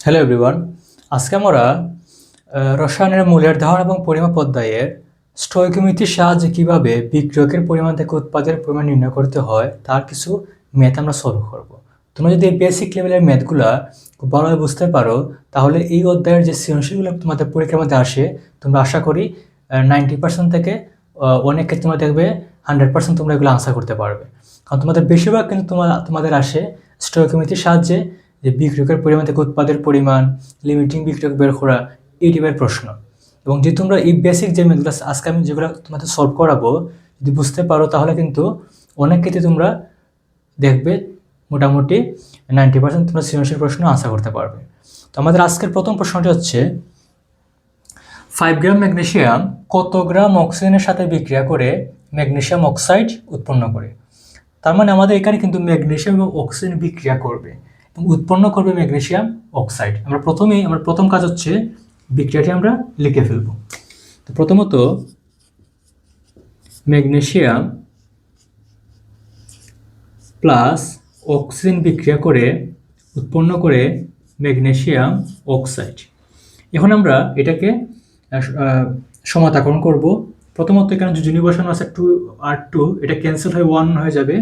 Hello everyone আজকে আমরা রসায়নের মূলের ধারণ এবং পরিমাপ অধ্যায়ের স্টয়কোমিতির সাহায্যে কীভাবে বিক্রিয়কের পরিমাণ থেকে উৎপাদের পরিমাণ নির্ণয় করতে হয়, তার কিছু ম্যাথ আমরা সলভ করব। তোমরা যদি বেসিক লেভেলের ম্যাথগুলা খুব ভালোভাবে বুঝতে পারো, তাহলে এই অধ্যায়ের যে সৃজনশীলগুলো তোমাদের পরীক্ষার মধ্যে আসে, তোমরা আশা করি নাইনটি পার্সেন্ট থেকে অনেক ক্ষেত্রে তোমরা দেখবে হান্ড্রেড পার্সেন্ট তোমরা এগুলো আনসার করতে পারবে। কারণ তোমাদের বেশিরভাগ কিন্তু তোমার তোমাদের আসে স্টয়কোমিতির সাহায্যে যে বিক্রিয়কের পরিমাণ থেকে উৎপাদের পরিমাণ লিমিটিং বিক্রিয়ক বের করা, এই টাইপের প্রশ্ন। এবং যদি তোমরা এই বেসিক যে মেথগুলো আজকে আমি যেগুলো তোমাদের সলভ করাবো, যদি বুঝতে পারো তাহলে কিন্তু অনেক ক্ষেত্রে তোমরা দেখবে মোটামুটি নাইনটি পার্সেন্ট তোমরা সৃজনশীল প্রশ্ন আশা করতে পারবে। তো আমাদের আজকের প্রথম প্রশ্নটি হচ্ছে ফাইভ গ্রাম ম্যাগনেশিয়াম কত গ্রাম অক্সিজেনের সাথে বিক্রিয়া করে ম্যাগনেশিয়াম অক্সাইড উৎপন্ন করে? তার মানে আমাদের এখানে কিন্তু ম্যাগনেশিয়াম এবং অক্সিজেন বিক্রিয়া করবে। উৎপন্ন করবে ম্যাগনেশিয়াম অক্সাইড। আমরা প্রথমেই, আমার প্রথম কাজ হচ্ছে বিক্রিয়াটি আমরা লিখে ফেলব। তো প্রথমত ম্যাগনেশিয়াম প্লাস অক্সিজেন বিক্রিয়া করে উৎপন্ন করে ম্যাগনেশিয়াম অক্সাইড। এখন আমরা এটাকে সমাতাকরণ করব। প্রথমত এখানে যোজনী বসানো আছে টু আর টু এটা ক্যান্সেল হয়ে ওয়ান হয়ে যাবে।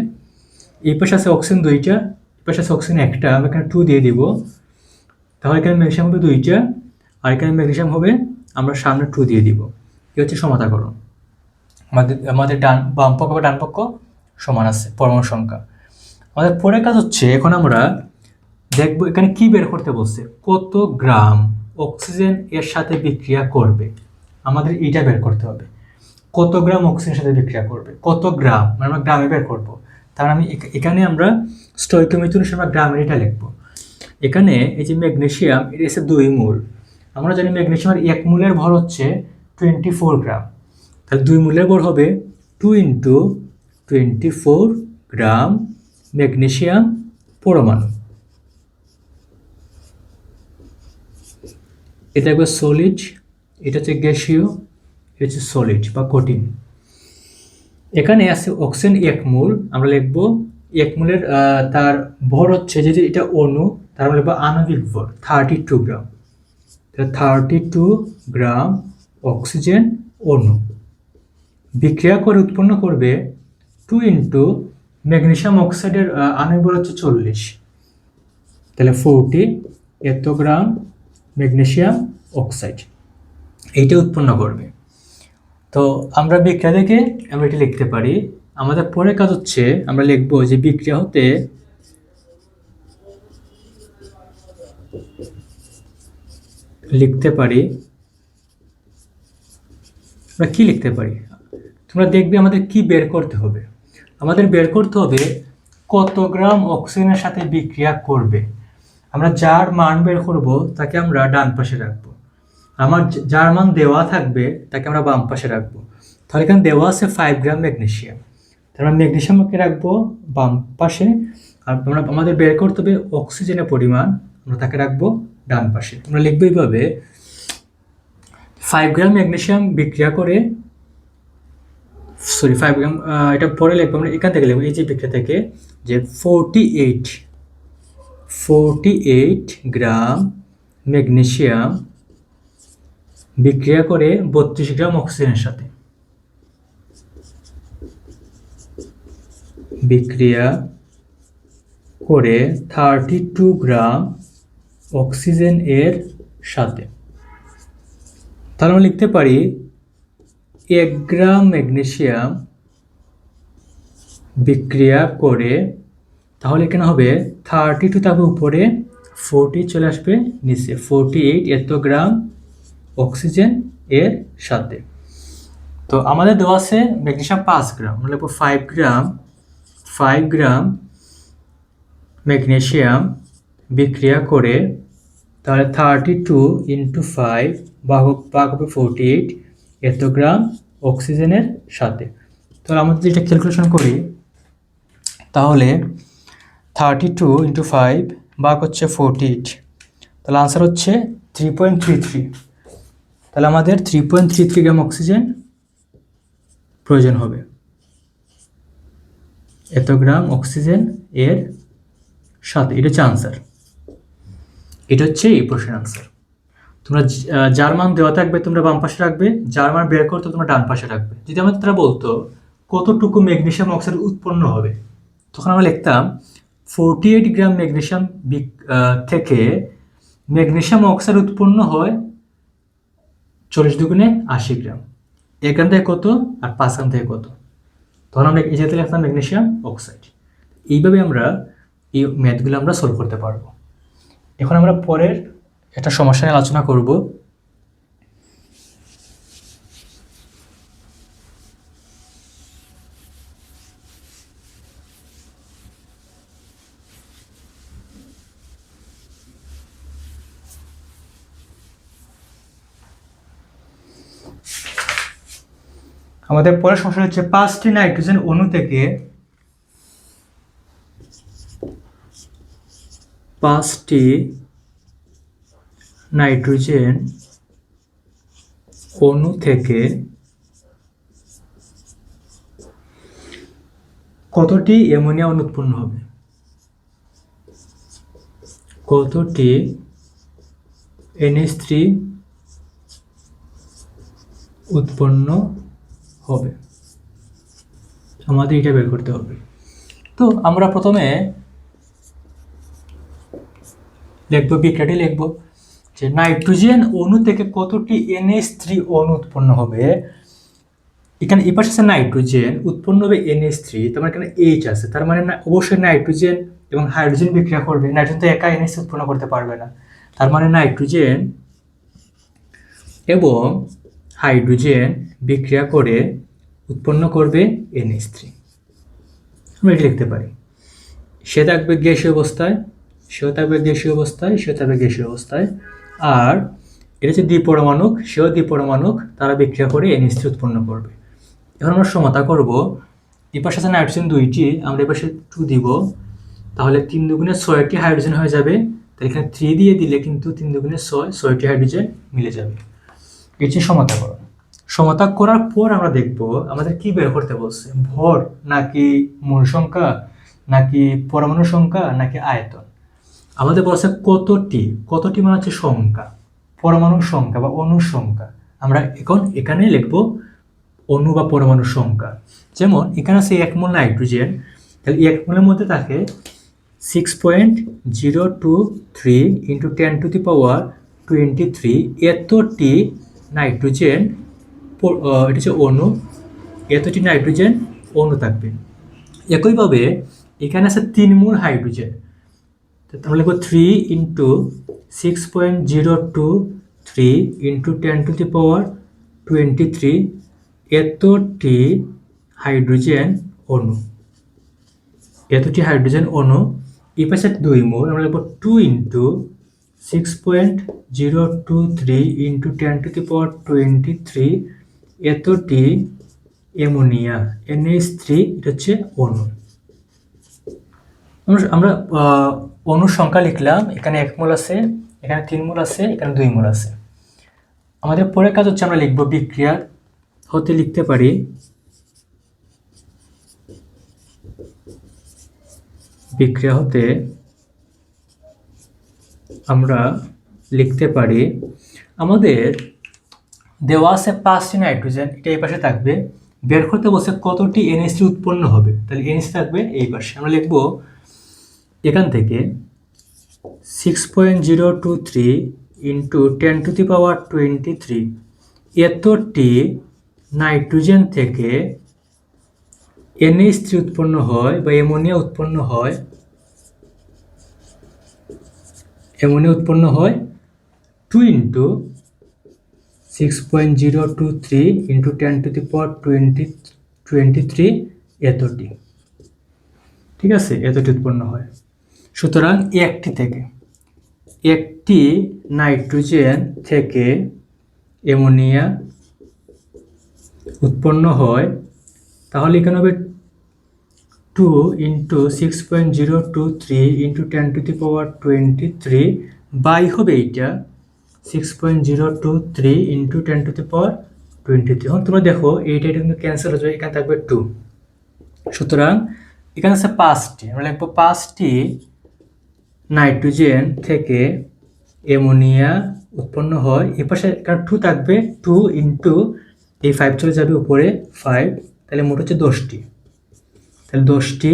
এই পাশে আছে অক্সিজেন দুইটা পাশে অক্সিজেন একটা আমরা এখানে টু দিয়ে দিব। তাহলে এখানে ম্যাগনেসিয়াম হবে দুইটা আর এখানে ম্যাগনেসিয়াম হবে আমরা সামনে টু দিয়ে দিব। এই হচ্ছে সমাতাকরণ আমাদের আমাদের ডান, বাম পক্ষ বা ডান পক্ষ সমান আছে, পরমাণু সংখ্যা। আমাদের পরের কাজ হচ্ছে, এখন আমরা দেখব এখানে কি বের করতে বলছে, কত গ্রাম অক্সিজেন এর সাথে বিক্রিয়া করবে। আমাদের এইটা বের করতে হবে। কত গ্রাম অক্সিজেনের সাথে বিক্রিয়া করবে, কত গ্রাম মানে আমরা গ্রামে বের করব। তার আমি এখানে আমরা অনুসারে আমরা গ্রামের এটা লিখব। এখানে এই যে ম্যাগনেশিয়াম, এটা হচ্ছে দুই মূল। আমরা জানি ম্যাগনেসিয়ামের এক মূলের ভর হচ্ছে টোয়েন্টি ফোর গ্রাম। তাহলে দুই মূলের ভর হবে two into twenty four gram magnesium পরমাণু। এটা একবার সলিড এটা হচ্ছে গ্যাসীয়, এটা হচ্ছে সলিড বা কঠিন। এখানে আছে অক্সিজেন এক মূল, আমরা লিখব এক মূলের আহ, তার ভর হচ্ছে যে এটা অণু তার মানে আণবিক ভর thirty two gram thirty two gram oxygen অণু। বিক্রিয়া করে উৎপন্ন করবে টু ইন্টু ম্যাগনেশিয়াম অক্সাইডের আণবিক ভর হচ্ছে চল্লিশ। তাহলে ফোরটি এত গ্রাম ম্যাগনেশিয়াম অক্সাইড এইটা উৎপন্ন করবে। তো আমরা বিক্রিয়া থেকে আমরা এটি লিখতে পারি। আমাদের পরের কাজ হচ্ছে আমরা লিখব যে বিক্রিয়া হতে লিখতে পারি, আমরা কি লিখতে পারি? তোমরা দেখবে আমাদের কি বের করতে হবে। আমাদের বের করতে হবে কত গ্রাম অক্সিজেনের সাথে বিক্রিয়া করবে। আমরা যার মান বের করব তাকে আমরা ডান পাশে রাখব। আমার যার মান দেওয়া থাকবে তাকে আমরা বাম পাশে রাখব। তাহলে এখানে দেওয়া আছে ফাইভ গ্রাম ম্যাগনেসিয়াম তাহলে আমরা ম্যাগনেসিয়ামকে রাখব বাম পাশে। আর আমরা আমাদের বের করতে হবে অক্সিজেনের পরিমাণ। আমরা তাকে রাখব ডান পাশে। আমরা লিখব এইভাবে ফাইভ গ্রাম ম্যাগনেশিয়াম বিক্রিয়া করে সরি ফাইভ গ্রাম এটা পরে লিখব আমরা, এখান থেকে লিখব, এই যে বিক্রিয়া থেকে, যে forty eight forty eight gram magnesium বিক্রিয়া করে বত্রিশ গ্রাম অক্সিজেনের সাথে। বিক্রিয়া করে থার্টি টু গ্রাম অক্সিজেন এর সাথে। তাহলে আমরা লিখতে পারি এক গ্রাম ম্যাগনেশিয়াম বিক্রিয়া করে, তাহলে এখানে হবে থার্টি টু থাকবে উপরে ফোরটি চলে আসবে নিচে। ফোরটি এইট এত গ্রাম অক্সিজেন এর সাথে। তো আমাদের দেওয়া আছে ম্যাগনেসিয়াম পাঁচ গ্রাম, আমরা লিখব five gram five gram magnesium বিক্রিয়া করে তাহলে থার্টি টু ইন্টু ফাইভ ভাগ হবে ফোরটি এইট এত গ্রাম অক্সিজেনের সাথে। তাহলে আমরা যদি এটা ক্যালকুলেশন করি, তাহলে থার্টি টু ইন্টু ফাইভ ভাগ হচ্ছে ফোরটি এইট তাহলে আনসার হচ্ছে থ্রি পয়েন্ট থ্রি থ্রি তাহলে আমাদের three point three three gram oxygen প্রয়োজন হবে। এত গ্রাম অক্সিজেন এর সাথে এটা হচ্ছে আনসার এটা হচ্ছে এই প্রশ্নের আনসার তোমরা জ- আহ, যার মান দেওয়া থাকবে তোমরা বাম পাশে রাখবে যার মান বের করতে তোমরা ডান পাশে রাখবে। যদি আমাদের তারা বলতো কতটুকু ম্যাগনেশিয়াম অক্সাইড উৎপন্ন হবে তখন আমরা লিখতাম ফোরটি এইট গ্রাম ম্যাগনেশিয়াম থেকে ম্যাগনেশিয়াম অক্সাইড উৎপন্ন হয় চল্লিশ দুগুণে আশি গ্রাম। এখান থেকে কত আর পাঁচখান থেকে কত? তখন আমরা এই জাতীয় লিখতাম? Magnesium oxide. এইভাবে আমরা এই ম্যাথগুলো আমরা সলভ করতে পারব। এখন আমরা পরের একটা সমস্যা নিয়ে আলোচনা করব। আমাদের পরের সমস্যা হচ্ছে পাঁচটি নাইট্রোজেন অণু থেকে পাঁচটি নাইট্রোজেন অণু থেকে কতটি অ্যামোনিয়া অণু উৎপন্ন হবে? কতটি এনএস থ্রি উৎপন্ন হবে। আমাদের এটা বের করতে হবে। তো আমরা প্রথমে লিখব, বিক্রিয়াটি লিখব যে নাইট্রোজেন অণু থেকে কতটি এনএস থ্রি অণু উৎপন্ন হবে? এখানে এই পাশে নাইট্রোজেন, উৎপন্ন হবে এনএস থ্রি তার মানে এখানে এইচ আছে। তার মানে অবশ্যই নাইট্রোজেন এবং হাইড্রোজেন বিক্রিয়া করবে। নাইট্রোজেন তো একা এনএস উৎপন্ন করতে পারবে না। তার মানে নাইট্রোজেন এবং হাইড্রোজেন বিক্রিয়া করে উৎপন্ন করবে এন এনএস থ্রি আমরা এটি লিখতে পারি। সে থাকবে গ্যাসীয় অবস্থায়, সেও থাকবে গ্যাসীয় অবস্থায়, সেও থাকবে গ্যাসীয় অবস্থায়। আর এটা হচ্ছে দ্বিপরমাণুক, সেও দ্বিপরমাণুক, তারা বিক্রিয়া করে এনএস থ্রি উৎপন্ন করবে। এখন আমরা সমতা করব। এই পাশে আছে নাইট্রোজেন দুইটি, আমরা এই পাশে টু দিব। তাহলে তিন দুগুণে ছয়টি হাইড্রোজেন হয়ে যাবে। তাহলে এখানে থ্রি দিয়ে দিলে কিন্তু তিন দুগুণে ছয়, ছয়টি হাইড্রোজেন মিলে যাবে। এটি সমতা সমতাকরণ। সমতা করার পর আমরা দেখব আমাদের কি বের করতে বলছে। ভর নাকি মূল সংখ্যা, নাকি পরমাণু সংখ্যা, নাকি আয়তন? আমাদের বলছে কতটি? কতটি মানে হচ্ছে সংখ্যা। পরমাণু সংখ্যা বা অণুর সংখ্যা। আমরা এখন এখানে লিখব অণু বা পরমাণু সংখ্যা। যেমন এখানে আছে এক মোল নাইট্রোজেন। তাহলে এক মোলের মধ্যে থাকে six point zero two three into ten to the power twenty three এতটি নাইট্রোজেন এটা হচ্ছে অণু। এতটি নাইট্রোজেন অণু থাকবে। একইভাবে এখানে আছে তিন মূল হাইড্রোজেন। তাহলে লিখব three into six point zero two three into ten to the power twenty three এতটি হাইড্রোজেন অণু। এতটি হাইড্রোজেন অণু। এই পাশে দুই মোল। আমরা লিখব two into six point zero two three into ten to the power twenty three এতটি অ্যামোনিয়া, এনএইচ থ্রি, এটা হচ্ছে অণু। আমরা অণুর সংখ্যা লিখলাম, এখানে এক মোল আছে, এখানে তিন মোল আছে, এখানে দুই মোল আছে। আমাদের পরের কাজ হচ্ছে আমরা লিখব বিক্রিয়া হতে লিখতে পারি। বিক্রিয়া হতে আমরা লিখতে পারি, আমাদের দেওয়া আছে পাঁচটি নাইট্রোজেন এটা এই পাশে থাকবে। বের করতে বলছে কতটি এনএসটি উৎপন্ন হবে। তাহলে এনএসটি থাকবে এই পাশে। আমরা লিখব এখান থেকে six point zero two three into ten to the power twenty three এতটি নাইট্রোজেন থেকে এনএইচ থ্রি উৎপন্ন হয় বা অ্যামোনিয়া উৎপন্ন হয় অ্যামোনিয়া উৎপন্ন হয় two into six point zero two three into ten to the power twenty twenty three এতটি। ঠিক আছে? এতটি উৎপন্ন হয়। সুতরাং একটি থেকে, একটি নাইট্রোজেন থেকে অ্যামোনিয়া উৎপন্ন হয়, তাহলে এখানে হবে two into six point zero two three into ten to the power twenty three by হবে এইটা। Six point zero two three into ten to the power twenty three এখন তোমরা দেখো এইটা এটা কিন্তু ক্যান্সেল হয়ে যাবে এখানে থাকবে টু সুতরাং এখানে আছে পাঁচটি, আমরা লিখব পাঁচটি নাইট্রোজেন থেকে অ্যামোনিয়া উৎপন্ন হয়। এ পাশে কারণ টু থাকবে টু ইন্টু এই ফাইভ চলে যাবে উপরে ফাইভ তাহলে মোট হচ্ছে দশটি। তাহলে দশটি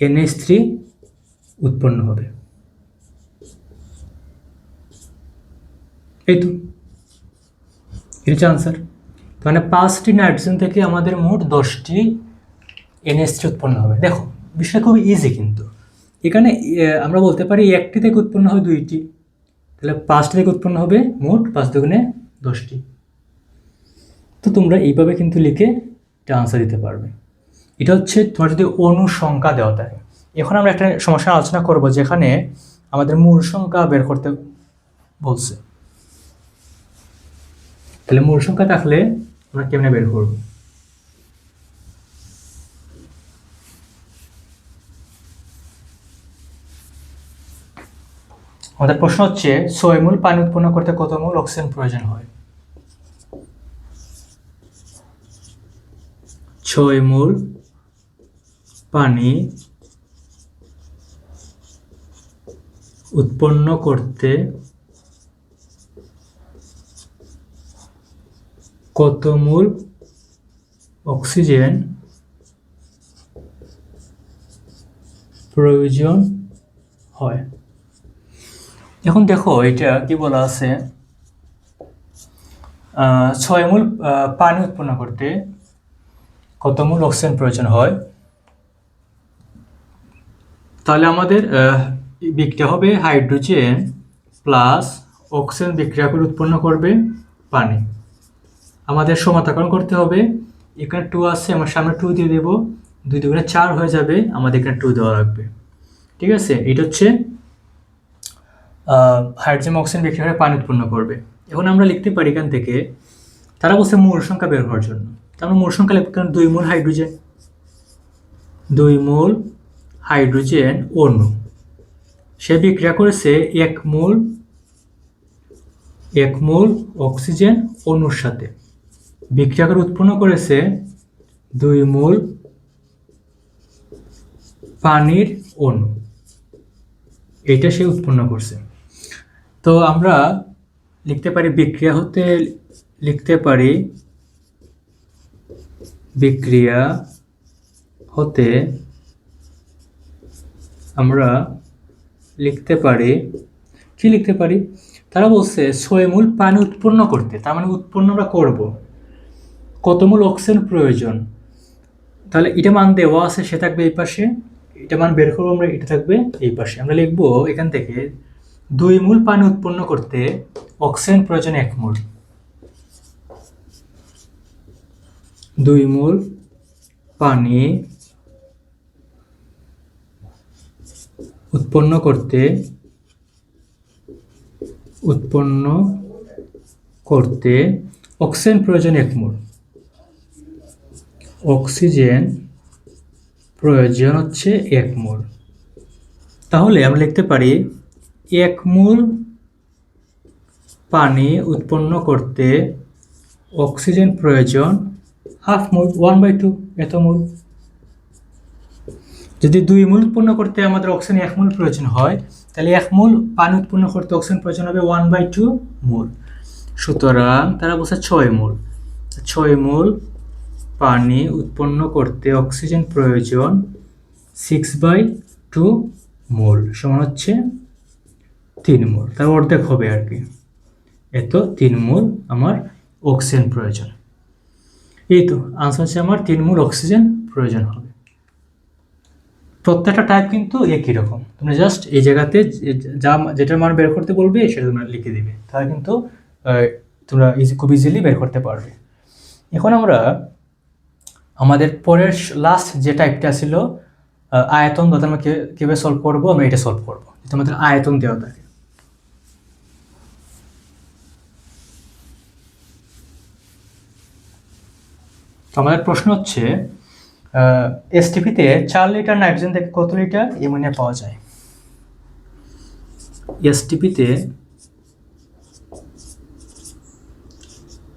এনএস থ্রি উৎপন্ন হবে। এই হচ্ছে আনসার মানে পাঁচটি নাইট্রোজেন থেকে আমাদের মোট দশটি এনএস থ্রি উৎপন্ন হবে। দেখো, বিষয়টা খুব ইজি কিন্তু। এখানে আমরা বলতে পারি একটি থেকে উৎপন্ন হয় দুইটি। তাহলে পাঁচটি থেকে উৎপন্ন হবে মোট পাঁচ দুগুণে দশটি। তো তোমরা এইভাবে কিন্তু লিখে এটা আনসার দিতে পারবে। এটা হচ্ছে তোমার যদি অনুসংখ্যা দেওয়া থাকে। এখন আমরা একটা সমস্যা আলোচনা করব যেখানে আমাদের মূল সংখ্যা বের করতে বলছে। তাহলে মূল সংখ্যা থাকলে আমরা কেমনে বের করব? আমাদের প্রশ্ন হচ্ছে, ছয় মূল পানি উৎপন্ন করতে কত মূল অক্সিজেন প্রয়োজন হয়? ছয় মূল পানি উৎপন্ন করতে কত মূল অক্সিজেন প্রয়োজন হয়? এখন দেখো, এটা কি বলা আছে? ছয় মূল পানি উৎপন্ন করতে কত মূল অক্সিজেন প্রয়োজন হয়? তাহলে আমাদের বিক্রিয়া হবে হাইড্রোজেন প্লাস অক্সিজেন বিক্রিয়া করে উৎপন্ন করবে পানি। আমাদের সমাতাকরণ করতে হবে। এখানে টু আছে, আমার সামনে টু দিয়ে দেবো। দুই দুগুণে চার হয়ে যাবে, আমাদের এখানে টু দেওয়া লাগবে। ঠিক আছে? এটা হচ্ছে হাইড্রোজেন অক্সিজেন বিক্রিয়া করে পানি উৎপন্ন করবে। এখন আমরা লিখতে পারি এখান থেকে, তারা বলছে মূল সংখ্যা বের হওয়ার জন্য। তার মানে মূল সংখ্যা লিখতে দুই মূল হাইড্রোজেন। দুই মূল হাইড্রোজেন অণু। সে বিক্রিয়া করেছে এক মূল এক মূল অক্সিজেন অণুর সাথে। বিক্রিয়া করে উৎপন্ন করেছে দুই মূল পানির অণু। এটা সে উৎপন্ন করছে। তো আমরা লিখতে পারি বিক্রিয়া হতে লিখতে পারি বিক্রিয়া হতে আমরা লিখতে পারি, কি লিখতে পারি? তারা বলছে, ছয় মূল পানি উৎপন্ন করতে, তার মানে উৎপন্ন আমরা করব। কত মূল অক্সিজেন প্রয়োজন? তাহলে এটা মান দেওয়া আছে, সে থাকবে এই পাশে। এটা মান বের করব আমরা, এটা থাকবে এই পাশে। আমরা লিখব এখান থেকে, দুই মূল পানি উৎপন্ন করতে অক্সিজেন প্রয়োজন এক মূল। দুই মূল পানি উৎপন্ন করতে উৎপন্ন করতে অক্সিজেন প্রয়োজন এক মূল। অক্সিজেন প্রয়োজন হচ্ছে এক মোল। তাহলে আমরা লিখতে পারি এক মোল পানি উৎপন্ন করতে অক্সিজেন প্রয়োজন half mole, one by two, এত মোল। যদি দুই মূল উৎপন্ন করতে আমাদের অক্সিজেন এক মূল প্রয়োজন হয়, তাহলে এক মূল পানি উৎপন্ন করতে অক্সিজেন প্রয়োজন হবে ওয়ান বাই টু মূল। সুতরাং তারা বলছে ছয় মূল। ছয় মোল পানি উৎপন্ন করতে অক্সিজেন প্রয়োজন সিক্স বাই টু মোল সমান হচ্ছে তিন মোল তার অর্ধেক হবে আর কি। এত তিন মোল আমার অক্সিজেন প্রয়োজন। এই তো আনসার হচ্ছে আমার তিন মোল অক্সিজেন প্রয়োজন হবে। প্রত্যেকটা টাইপ কিন্তু একই রকম। তোমরা জাস্ট এই জায়গাতে যা যেটার মান বের করতে বলবে, সেটা তোমরা লিখে দিবে। তাহলে কিন্তু তোমরা খুব ইজিলি বের করতে পারবে। এখন আমরা আমাদের পরের লাস্ট যে টাইপটা ছিল আয়তন দাদা আমরা কীভাবে সলভ করব, আমরা এটা সলভ করব, যেটা আমাদের আয়তন দেওয়া থাকে। তো আমাদের প্রশ্ন হচ্ছে এসটিপিতে চার লিটার নাইট্রোজেন থেকে কত লিটার অ্যামোনিয়া পাওয়া যায়? এসটিপিতে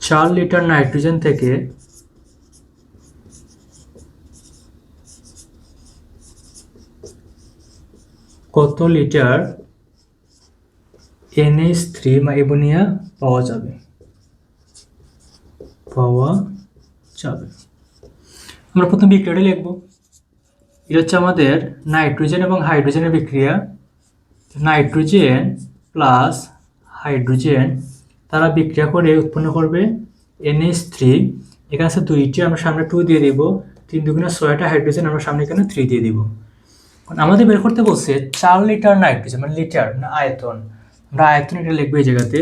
চার লিটার নাইট্রোজেন থেকে কত লিটার এনএইচ থ্রি অ্যামোনিয়া পাওয়া যাবে? পাওয়া যাবে। আমরা প্রথম বিক্রিয়াটা লিখব। এটা হচ্ছে আমাদের নাইট্রোজেন এবং হাইড্রোজেনের বিক্রিয়া। নাইট্রোজেন প্লাস হাইড্রোজেন তারা বিক্রিয়া করে উৎপন্ন করবে এনএইচ থ্রি। এখানে আছে দুইটি, আমরা সামনে টু দিয়ে দিব। তিন দুগুণে ছয়টা হাইড্রোজেন আমরা সামনে এখানে থ্রি দিয়ে দিব। আমাদের বের করতে বলছে চার লিটার নাইট্রোজেন মানে লিটার, না আয়তন। আমরা আয়তন এটা লিখব এই জায়গাতে।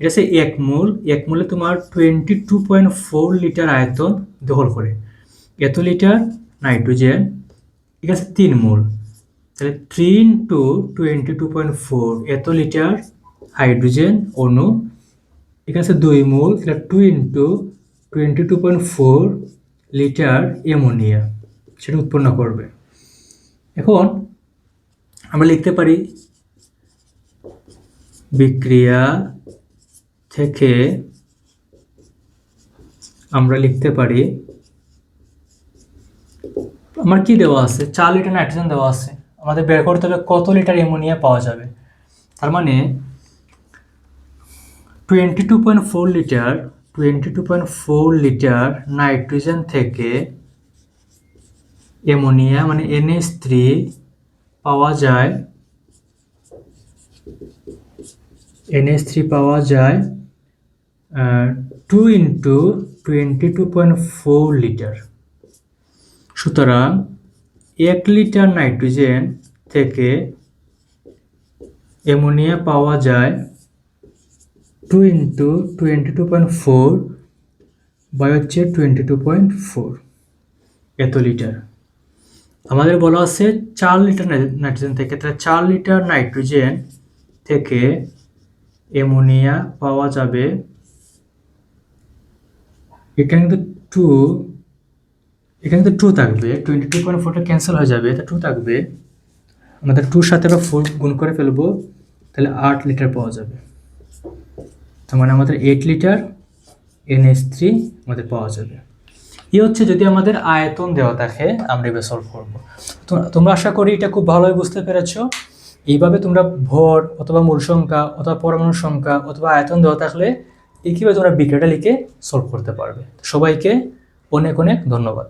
এটা হচ্ছে এক মোল। এক মোলে তোমার twenty two point four litre আয়তন দখল করে। এত লিটার নাইট্রোজেন। ঠিক আছে, তিন মোল। তাহলে three into twenty two point four এত লিটার হাইড্রোজেন অণু। ঠিক আছে, দুই মোল। এটা two into twenty two point four litre ammonia. সেটা উৎপন্ন করবে। এখন আমরা লিখতে পারি, বিক্রিয়া থেকে আমরা লিখতে পারি, আমার কি দেওয়া আছে? চার লিটার নাইট্রোজেন দেওয়া আছে। আমাদের বের করতে হবে কত লিটার অ্যামোনিয়া পাওয়া যাবে। তার মানে twenty two point four litre twenty two point four litre nitrogen থেকে অ্যামোনিয়া মানে এনএস থ্রি পাওয়া যায় এনএস থ্রি পাওয়া যায় two into twenty two point four litre সুতরাং এক লিটার নাইট্রোজেন থেকে অ্যামোনিয়া পাওয়া যায় two into twenty two point four by হচ্ছে টোয়েন্টি টু পয়েন্ট ফোর এত লিটার আমাদের বলা আছে চার লিটার নাইট্রোজেন থেকে। তাহলে চার লিটার নাইট্রোজেন থেকে অ্যামোনিয়া পাওয়া যাবে। এখানে কিন্তু টু এখানে কিন্তু টু থাকবে। টোয়েন্টি টু পয়েন্ট ফোরটা ক্যান্সেল হয়ে যাবে। তা টু থাকবে। আমাদের টুর সাথে আমরা ফোর গুণ করে ফেলব। তাহলে আট লিটার পাওয়া যাবে। তার মানে আমাদের এইট লিটার এনএস থ্রি আমাদের পাওয়া যাবে। এই হচ্ছে যদি আমাদের আয়তন দেওয়া থাকে, আমরা এবার সলভ করব। তোমরা আশা করি এটা খুব ভালোই বুঝতে পেরেছ। এইভাবে তোমরা ভর অথবা মূল সংখ্যা অথবা পরমাণু সংখ্যা অথবা আয়তন দেওয়া থাকলে এই কীভাবে তোমরা বিক্রেটা লিখে সলভ করতে পারবে। সবাইকে অনেক অনেক ধন্যবাদ।